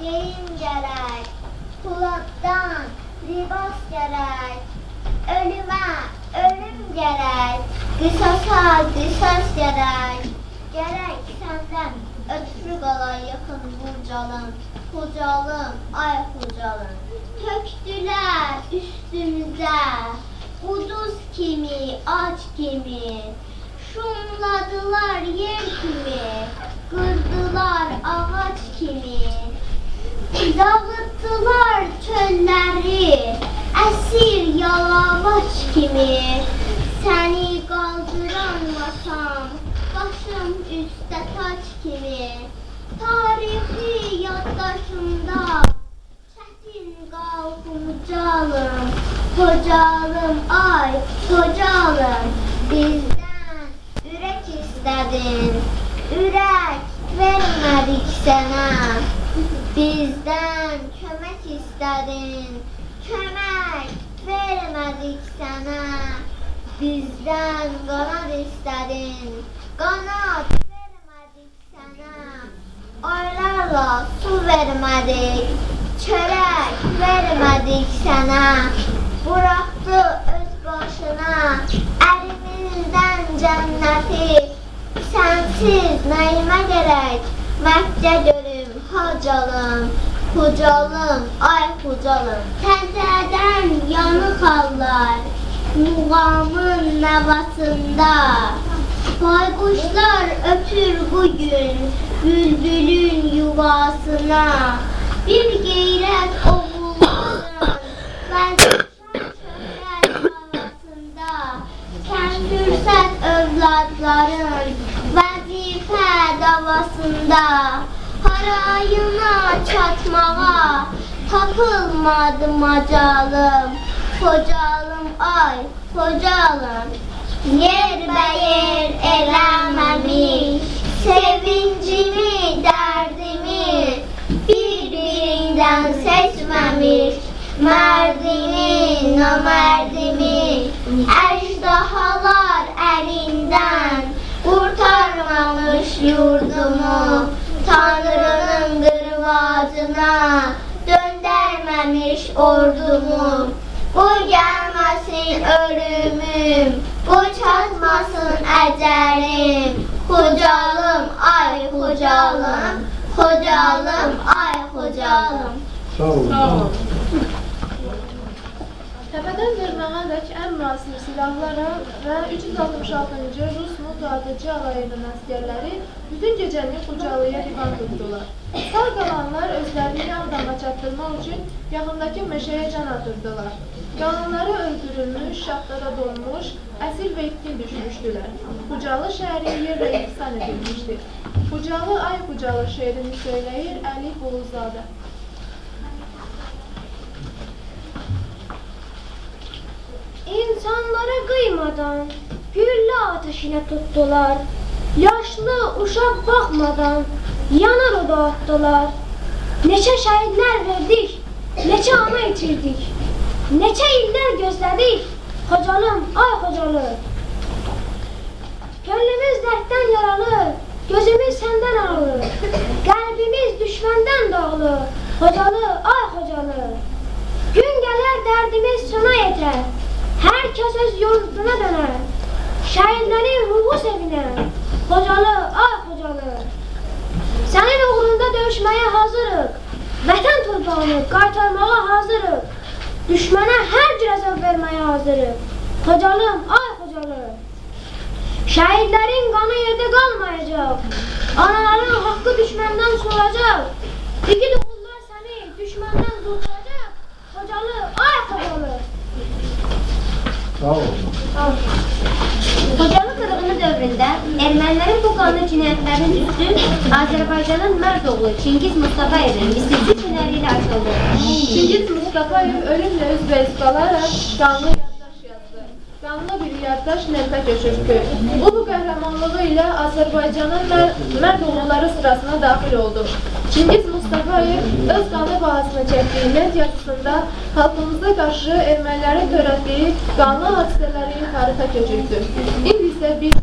giyim gerek. Polattan libas gerek. Ölüme ölüm gerek. Kısasa kısas gerek. Gerek senden ötürü qalay yaxın burcalım. Xocalım, ay xocalım. Tökdülər üstümüzə. Quduz kimi, aç kimi. Şumladılar yer kimi. Qırdılar ağac kimi. Dağıttılar çölleri. Əsir yalavaç kimi. Səni qaldıran masam. Başım üstə taç kimi. Tarixi yaddaşımda. Çətin qalxımcalım. Hocalım, ay hocalım. Bizdən ürək istədin. Ürək vermədik sənə. Bizdən kömək istədin. Kömək vermədik sənə. Bizdən qanad istədin. Qanad vermədik sənə. Aylarla su vermədik. Çörək vermədik sənə. Buraxdı öz başına. Əlimizdən cənnəti. Sensiz nəyimə gerek? Məkkə görüm, hacalım, Xucalım, ay Xucalım. Təzədən yanıq hallar, muğamın nəvasında. Baykuşlar öpür bugün bülbülün yuvasına. Bir geyrət oğulların vəzifən çöhrət arasında. Sen fürsət övladların vəzifə davasında harayına çatmağa tapılmadı macalım. Kocalım ay kocalım Yerbəyer eləməmiş Sevincimi, dərdimi Bir-birindən seçməmiş Mərdimi, namərdimi Əjdahalar əlindən Qurtarmamış yurdumu Tanrının qırvacına Döndərməmiş ordumu Bu gəlməsin ölümüm Bu çatmasın əcəlim Xocalım, ay xocalım Xocalım, ay xocalım Sağ olun. Sağ olun. Təpədən dırnağadək ən müasir silahlara və 366-cı Rus müdafiəçi alayının əsgərləri bütün gecəni Xucalıya divan tutdular. Sağ qalanlar özlərini Yağdama çatdırmaq üçün yaxındakı meşəyə can atırdılar. Qalanları öldürülmüş, şaxtada donmuş, əsir və itkin düşmüşdülər. Xucalı şəhəri yerlə yeksan edilmişdi. Xucalı ay Xucalı şeirini söyləyir Əli Buluzadə. İnsanlara kıymadan gülle ateşine tuttular. Yaşlı uşak bakmadan yanar oda attılar. Neçe şehitler verdik, neçe ana itirdik. Neçe iller gözledik, hocalım, ay hocalı. Gönlümüz dertten yaralı, gözümüz senden ağlı. Kalbimiz düşmenden dağlı, hocalı, ay hocalı. Gün gelir derdimiz sona yeter. Herkes öz yurduna döner. Şehirlerin ruhu seviner. Hocalı, ay hocalı. Senin uğrunda dövüşmeye hazırız. Vətən torpağını qaytarmağa hazırız. Düşmənə hər cür əzab verməyə hazırıq. Hocalım, ay hocalı. Şəhidlərin qanı yerdə qalmayacaq. Anaların haqqı düşməndən soracaq. İgid oğullar səni düşməndən qurtaracaq. Hocalı, ay hocalı. Sağ olun. Xocalı qırğını dövründə ermənilərin bu qanlı cinayətlərinin üstü Azərbaycanın mərd oğlu Çingiz Mustafayevin misirsiz hünəri ilə açıldı. Çingiz Mustafayev ölümle üzbeyiz kalarak kanlı yaddaş yazdı. Kanlı bir yaddaş nefə köçürtdü. O bu qəhrəmanlığı ilə Azərbaycanın mər mərd oğulları sırasına daxil oldu. Çingiz Mustafayev öz qanı bahasını çəkdiyi yazısında xalqımıza qarşı ermənilərin törətdiyi qanlı hadisələri tarixə köçürtdü. İndi isə bir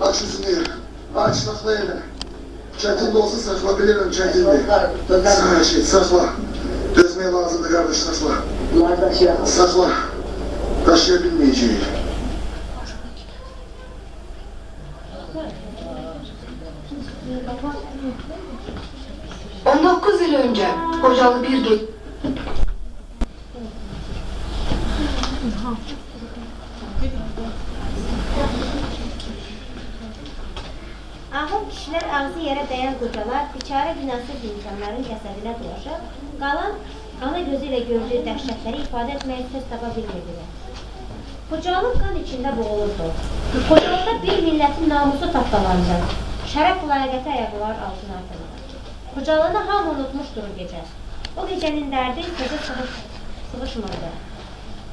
Aç yüzünü, aç sakla yine. Çetin de olsa sakla bilirim Sana şey sakla. Dözmeye lazımdı kardeş sakla. şey. Sakla. Taşıyabilmeyeceği. On dokuz yıl önce kocalı bir ge- Ağır kişilər ağzı yerə dəyən qocalar biçarə günahsız insanların qəsəbinə dolaşıb, qalan ana gözü ilə gördüyü dəhşətləri ifadə etməyə söz tapa bilmirdilər. Qocalıq qan içində boğulurdu. Qocalıqda bir millətin namusu tapdalandı. Şərəf layiqəti ayaqlar altına atıldı. Qocalığını hamı unutmuşdur gecə. O gecənin dərdi sözə sığış, sığışmırdı.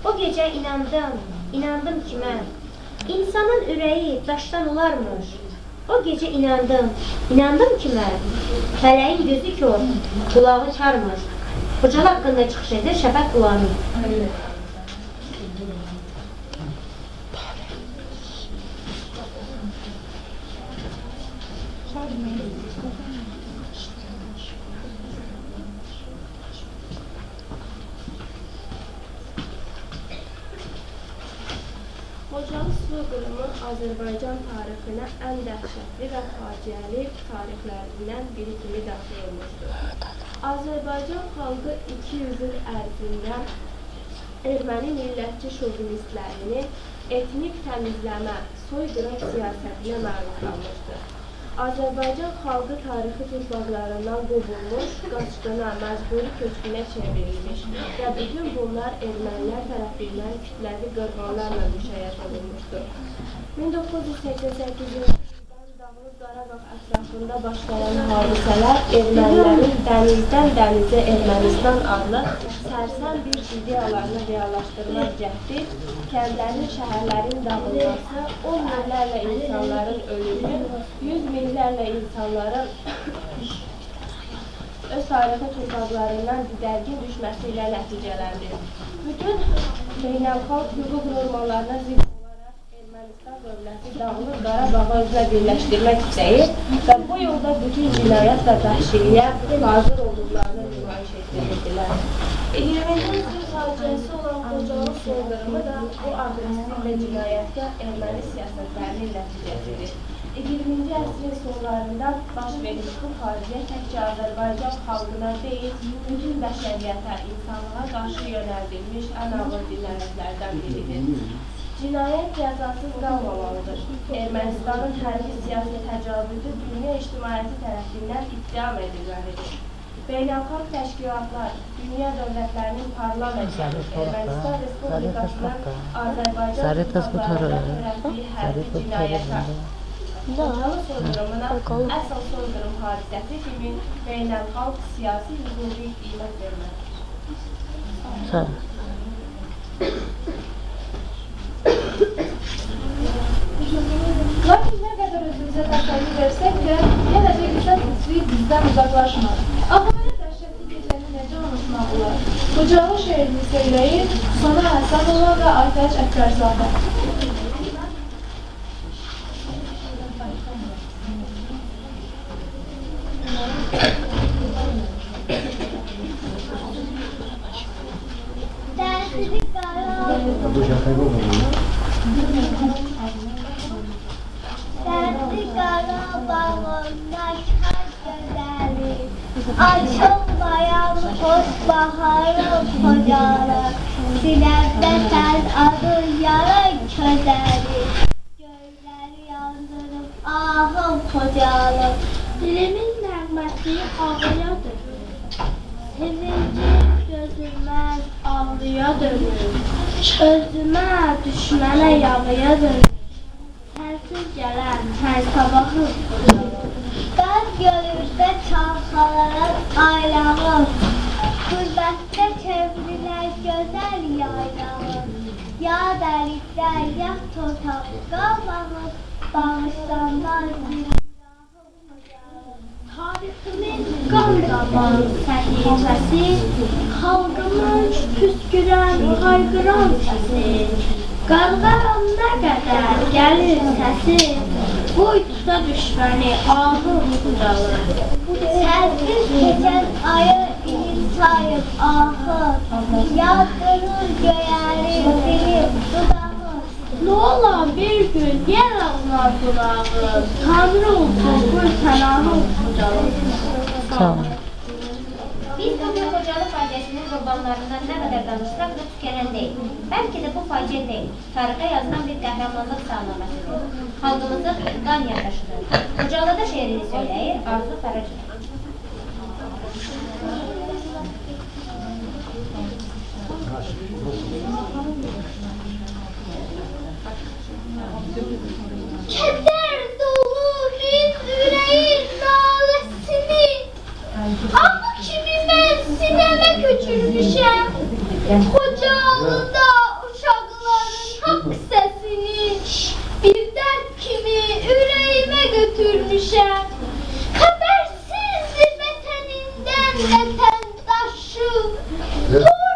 O gecə inandım, inandım ki mən. İnsanın ürəyi daşdan olarmış. O gecə inandım, inandım ki mən. Fələyin gözü kör, qulağı karmış. Qocal haqqında çıxış edir Şəfət Qulami. Xocalı soyqırımı Azərbaycan tarixinə ən dəhşətli və faciəli tarixlərindən biri kimi daxil olmuşdur. Azərbaycan xalqı 200 il ərzində erməni millətçi şovinistlərini etnik təmizləmə, soyqırım siyasətinə məruz qalmışdır. Azərbaycan xalqı tarixi torpaqlarından qovulmuş, qaçqına, məcburi köçkünə çevrilmiş və bütün bunlar ermənilər tərəfindən kütləvi qırğanlarla müşayiət olunmuşdur. 1988-ci ildən Dağlıq Qarabağ ətrafında başlayan hadisələr ermənilərin dənizdən dənizə Ermənistan adlı sərsəm bir ideyalarını reallaşdırmaq cəhdi, kəndlərin, şəhərlərin dağılması, 10 minlərlə insanların ölümü, 100 minlərlə insanların öz tarixi torpaqlarından didərgin düşməsi ilə nəticələndi. Bütün beynəlxalq hüquq normalarına zidd Ermənistan dövləti Dağlıq Qarabağı özünə birləşdirmək istəyir və bu yolda bütün cinayət və vəhşiliyə hazır olduqlarını nümayiş etdirirdilər. 20-ci əsrin faciəsi olan Xocalı soyqırımı da bu aqressiv və cinayətkar erməni siyasətlərinin nəticəsidir. 20-ci əsrin sonlarında baş vermiş bu faciə təkcə Azərbaycan xalqına deyil, bütün bəşəriyyətə, insanlığa qarşı yönəldilmiş ən ağır cinayətlərdən biridir. Cinayət cəzasız qalmamalıdır. Ermənistanın hərbi siyasi təcavüzü dünya ictimaiyyəti tərəfindən ittiham edilməlidir. Beynəlxalq təşkilatlar, dünya dövlətlərinin parlamentləri, Ermənistan Respublikasının Azərbaycan torpaqlarında törətdiyi hərbi cinayətə, Xocalı soyqırımına əsl soyqırım hadisəsi kimi beynəlxalq siyasi hüquqi qiymət verməlidir. Lakin versək də, yenə də qısa təsvir bizdən uzaqlaşmır. Axı belə dəhşətli gecəni necə unutmaq olar? Qocalı şeirini söyləyir Sona Həsənova və Aytaç Əkbərzadə. Nəğməsi ağlayadır. Sevincim gözümdən ağlayadır. Özümə, düşmənə yağıyadır. Sənsiz gələn hər sabahı. Bəz görürsə çalxalara aylağım. Qürbətdə çevrilər gözəl yaylağı. Ya dəliklər, ya torpaqqa bağır. Bağışlanmaz bir Daman səhifəsi, xalqımız püskürən, hayqıran səsi. Qarqaram nə qədər gəlir səsi, qoy tuta düşməni ahım qucalı. Sərsiz keçən ayı sayıb ahı, yadırır göyəri dilim dudağı. Ne ola bir gün yer ağlar durağı, Tanrı olsun bu sənahı qucalı. Sağ olun. Biz bugün Kocalı faciəsinin qurbanlarından nə qədər danışsaq da tükənən deyil. Bəlkə də bu faciə deyil, tarixə yazılan bir qəhrəmanlıq sağlamasıdır. Xalqımızın qan yaddaşıdır. Kocalıda şeirini söyləyir Arzu Fərəcov. Keder Ama kimi ben sineme götürmüşem? Kocalı'da uşakların hak sesini Bir dert kimi götürmüşem? Habersizdir vataninden vatandaşı Torpağımın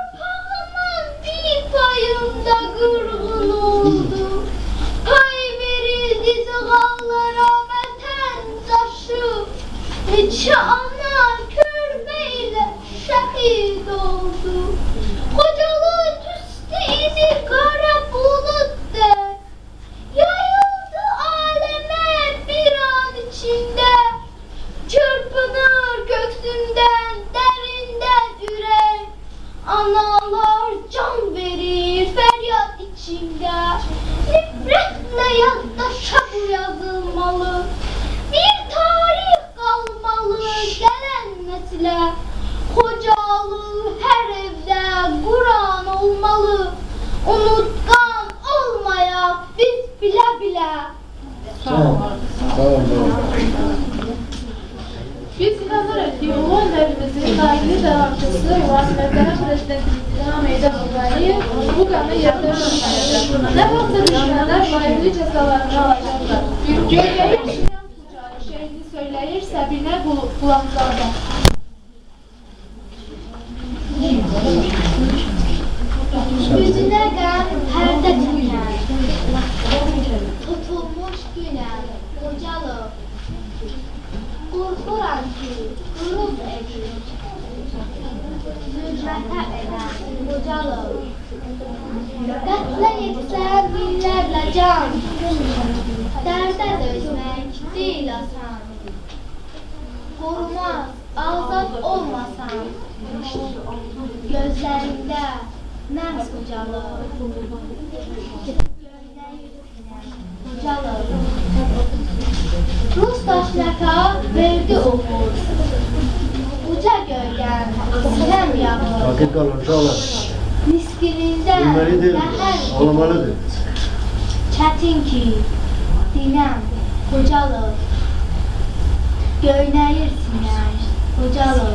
Gündüz əlavçısı olan Mərdələ Prezidenti İlham Eydəm Oqayev bu qanı yerdə ölməlidir. Nə vaxtda düşmənlər layiqli cəzalarını alacaqlar? Görəyir, Şiyan Qucarı, şəhidi söyləyir, Səbinə Qulaqlardan. Qocalı Qətlə yetsən minlərlə can Dərdə dözmək deyil asan Qorumaz, azad olmasan Gözlərində Mərs qocalı Qocalı Rus daşnaka verdi Uca gölgən sinem yağır Takip kalın uşaqlar. Miskilindən Bilməlidir, ləhər ağlamalıdır. Çətin ki Dinəm qocalı Göynəyir sinər qocalı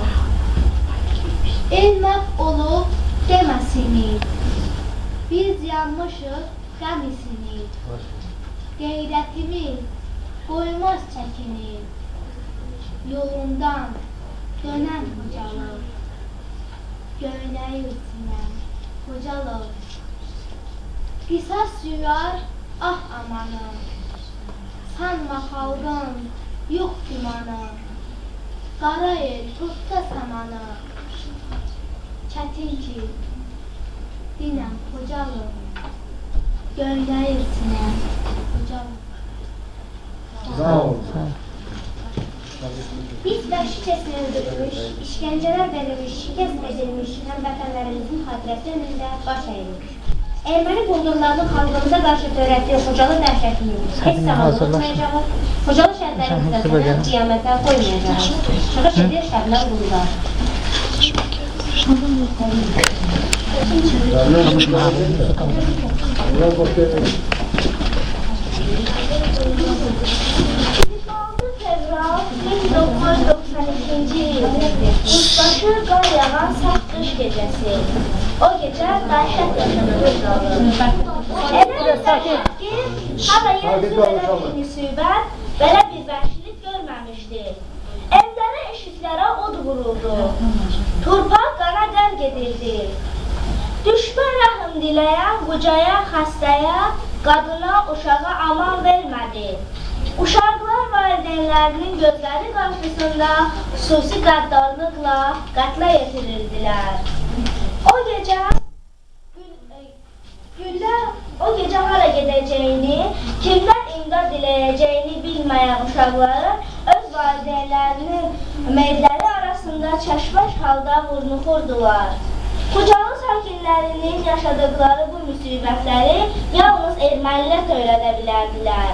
El məhv olub deməsini Biz yanmışıq qəmisini Qeyrətimiz qoymaz çəkinir Yolundan dönən qocalı Göynəyir sinəm qocalı Qisas ah amanı Sanma xalqın yox gümanı Qara el tutsa samanı Çətin ki qocalı Göynəyir sinəm qocalı öldürülmüş, işgəncələr verilmiş, şikəst edilmiş həmvətənlərimizin xatirəsi önündə baş əyirik. Erməni quldurlarının xalqımıza qarşı törətdiyi Xocalı dəhşətini heç zaman unutmayacağıq. Xocalı şəhərlərimizdə sənə qiyamətə qoymayacağıq. Çıxış edir Şəhlər Qullar. Biraz 1992 yıl. Kuşbaşı qar yağan sert qış gecəsi. O gecə dəhşət yaşanır qalır. Elə dəhşət ki, yeryüzü belə bir müsibət, belə bir vəhşilik görməmişdi. Evlərə, eşiklərə od vuruldu. Torpaq qara qərq edildi. Düşmən rəhim diləyən qocaya, xəstəyə, qadına, uşağa aman vermədi. Uşaqlar valideynlərinin gözləri qarşısında xüsusi qəddarlıqla qətlə yetirildilər. O gecə gül- e, güllər o gecə hara gedəcəyini, kimdən imdad diləyəcəyini bilməyən uşaqları öz valideynlərinin meyilləri arasında çəşbaş halda vurnuxurdular. Xocalı sakinlərinin yaşadıkları bu müsibətləri yalnız ermənilər törədə bilərdilər.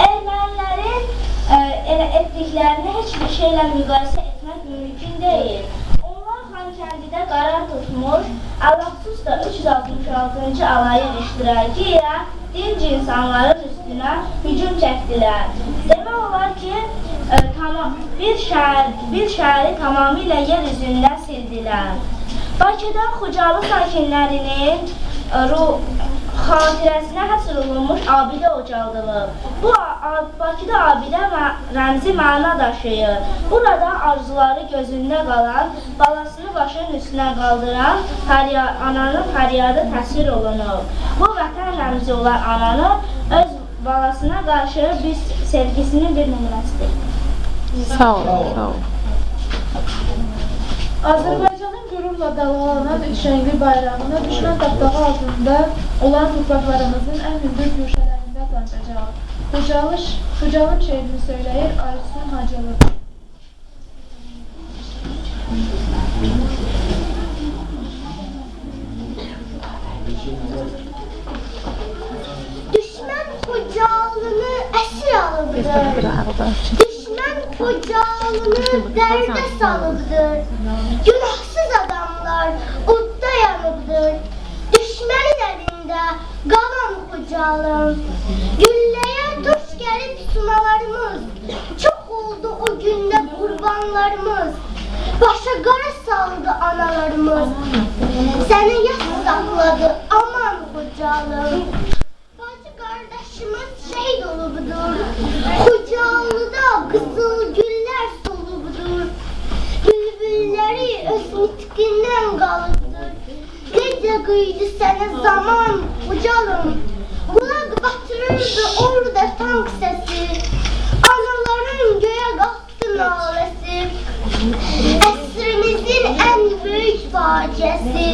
Ermənilərin ə, elə etdiklərini heç bir şeylə müqayisə etmək mümkün deyil. Onlar Xankəndidə qərar tutmuş, Allahsız da 366-cı alayın iştirakı ilə dinc insanların üstünə hücum çəkdilər. Demək olar ki, ə, tamam, bir şəhər, bir şəhəri tamamilə yer üzündən sildilər. Bakıda Xocalı sakinlərinin ə, ruh xatirəsinə həsr olunmuş abidə ucaldılıb. Bu Bakıda abidə rəmzi məna daşıyır. Burada arzuları gözündə qalan, balasını başının üstünə qaldıran fərya ananın fəryadı təsvir olunub. Bu vətən rəmzi olan ananı öz balasına qarşı bir sevgisinin bir nümunəsidir. Sağ ol, sağ ol. Azərbaycanın qürurla dalğalanan üçrəngli bayrağına düşmən tapdağı altında olan torpaqlarımızın ən hündür güşələrində qancacaq. Xocalı, Xocalım şeirini söyləyir Aysun Hacılı. Düşmən Xocalını əsir alıbdır. Düşmən Xocalını dərdə salıbdır. Günahsız adamlar odda yanıbdır. Düşmənin əlində qalan Xocalım. Gülləyə tuş gəlib sunalarımız. Çox oldu o gündə qurbanlarımız. Başa qara saldı analarımız. Səni yas saxladı aman Xocalım. Bacı kardeşimiz şehit olubdur. Xocalıda qızıl güllər solubdur. Bülbülləri öz nitqindən qalıbdır. Necə qıydı sənə zaman Xocalım. Qulaq batırırdı orada tank səsi. Anaların göyə qalxdı naləsi. Əsrimizin ən böyük faciəsi.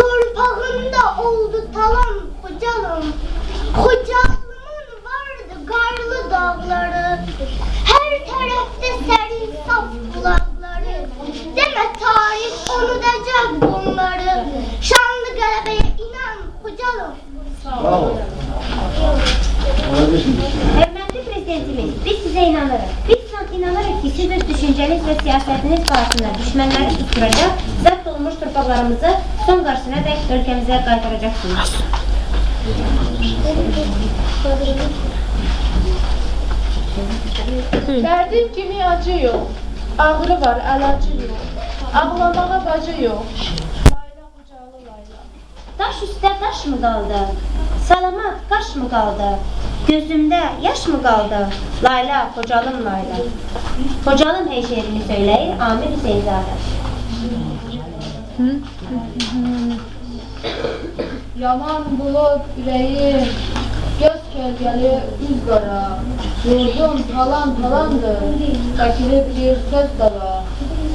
Torpağında oldu talan Xocalım. Düşmənləri susturacaq, zəbt olunmuş torpaqlarımızı son qarşısına dək ölkəmizə qaytaracaqsınız. Dərdim kimi acı yox, ağrı var, əlacı yox. Ağlamağa bacı yox. Layla Xocalı Layla. Daş üstə daş mı qaldı? Salamat qaş mı qaldı? Gözümdə yaş mı qaldı? Layla, Xocalım Layla. Xocalım hey şeirini söyləyir Amir Hüseynzadə. Yaman bulud ürəyim, göz kölgəli üz qara. Yurdum talan talandır, çəkilib bir söz dala.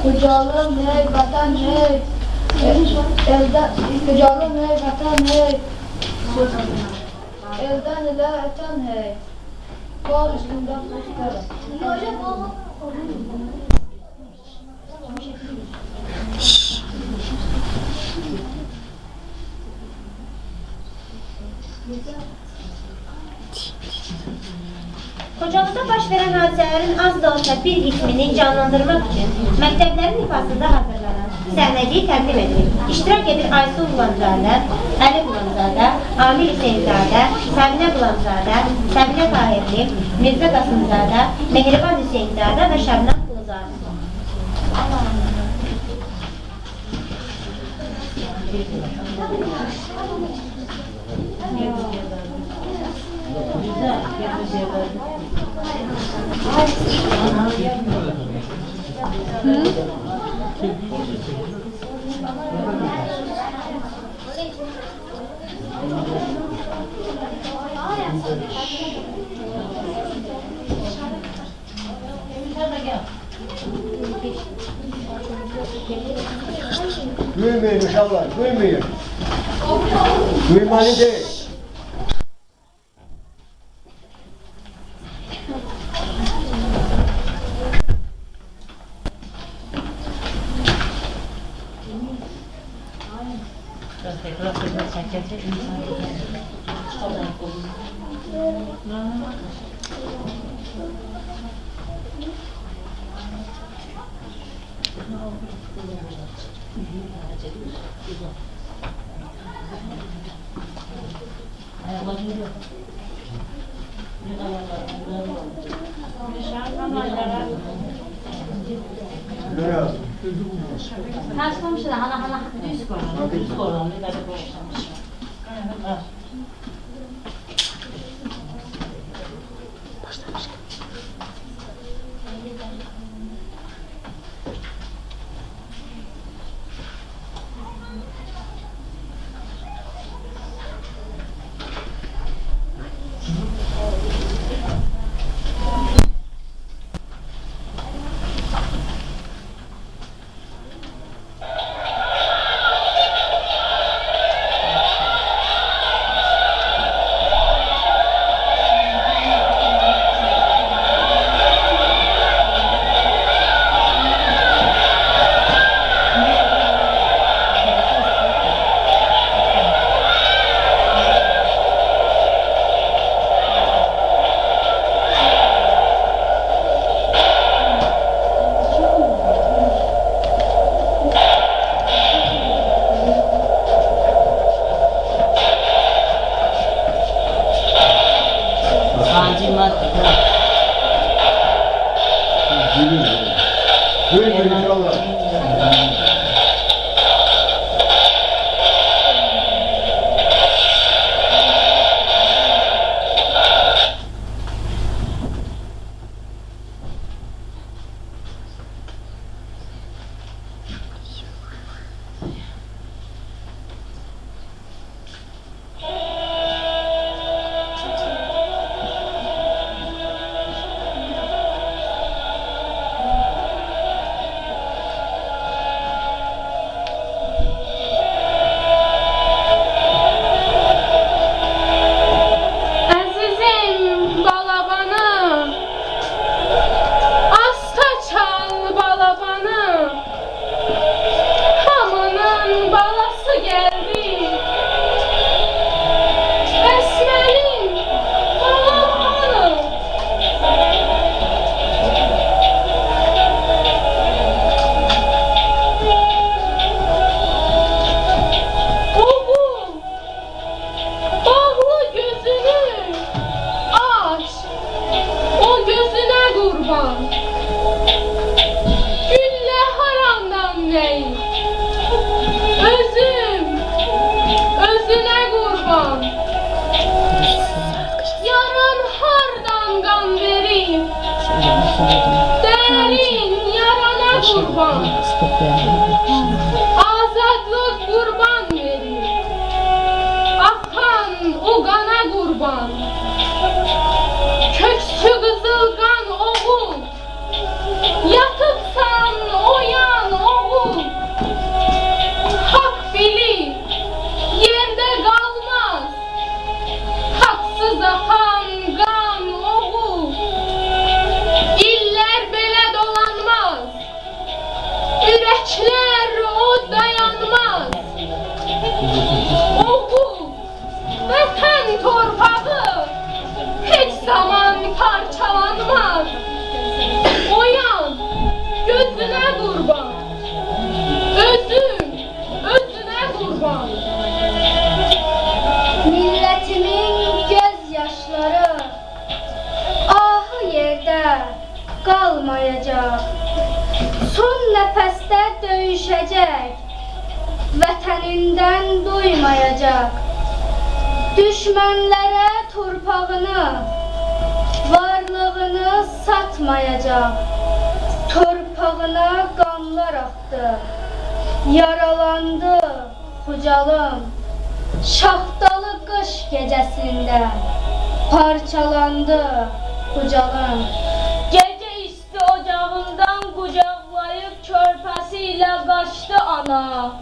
Kucalım hey vətən hey, eldən, kucalım hey vətən hey. Eldən ilə ötən hey, qol üstündə xoşlarım. Xocalıda baş verən hadisələrin az da olsa bir qismini canlandırmaq üçün məktəblərin ifasında hazırlanan səhnəciyi təqdim edirik. İştirak edir Aysu Qulamzadə, Əli Qulamzadə, Amir Hüseynzadə, Səbinə Qulamzadə, Səbinə Tahirli, Mirzə Qasımzadə, Mehriban Hüseynzadə və Şəbnəm Quluzadə. Gülmeyin uşaqlar, gülmeyin. Gülmeli değil. Biraz. Kasmamışlar, hala hala düz koyalım, düz koyalım, Derin yarana kurban. Azadlık kurban vereyim Akan o kana kurban Vətənindən doymayacaq. Düşmənlərə torpağını, varlığını satmayacaq. Torpağına qanlar axdı. Yaralandı Xocalım. Şaxtalı qış gecəsində parçalandı Xocalım. Gece isti ocağından kucaklayıp körpesiyle kaçtı ana.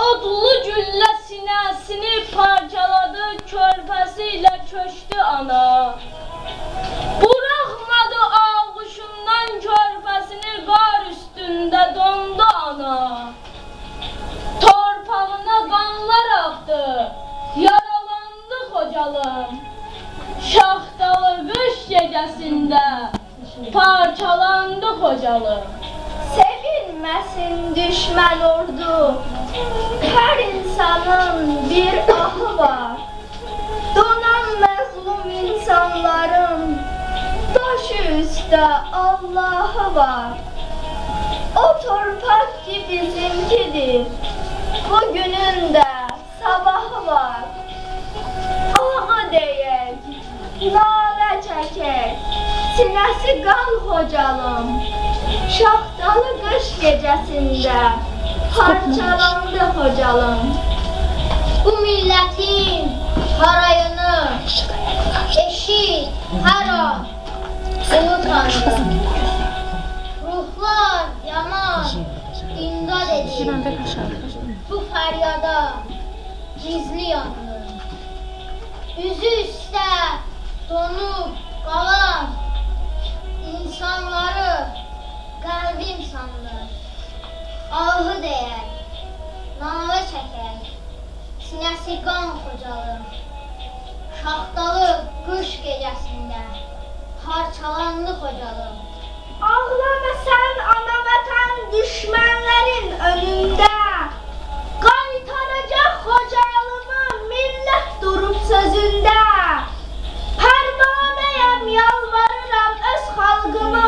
Odlu gülle sinesini gecəsində parçalandı xocalım. Bu millətin harayını eşit hər an unutmadı. Ruhlar yanar, imdad edir. Bu fəryada gizli yandı. Üzü üstə donub qalan insanları qəlbim sandı. Ahı deyək, nalə çəkək, sinəsi qan xocalım. Şaxtalı qış gecəsində parçalandı xocalım. Ağlama sən ana vətən düşmənlərin önündə. Qaytaracaq xocalımı millət durub sözündə. Pərvanəyəm yalvarıram öz xalqımın,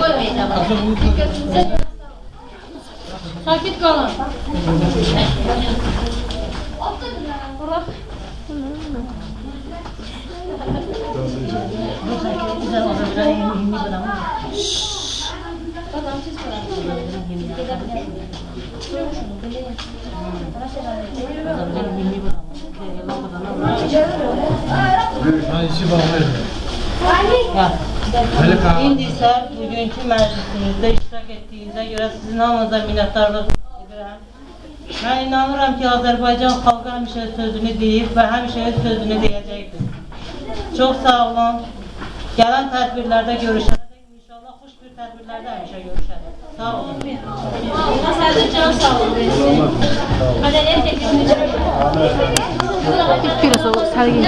yerdə qoymayacağıq. Sakit kalın. İndi isə bugünkü məclisimizdə iştirak etdiyinizə görə sizin hamınıza minnətdarlıq edirəm. Mən inanıram ki, Azərbaycan xalqı həmişə sözünü deyib və həmişə öz sözünü deyəcəkdir. Çox sağ olun. Gələn tədbirlərdə görüşərək inşallah xoş bir tədbirlərdə həmişə görüşərək. Sağ olun. Allah sizin can sağlığı versin. Mədəniyyət teknoloji. Biraz o sergi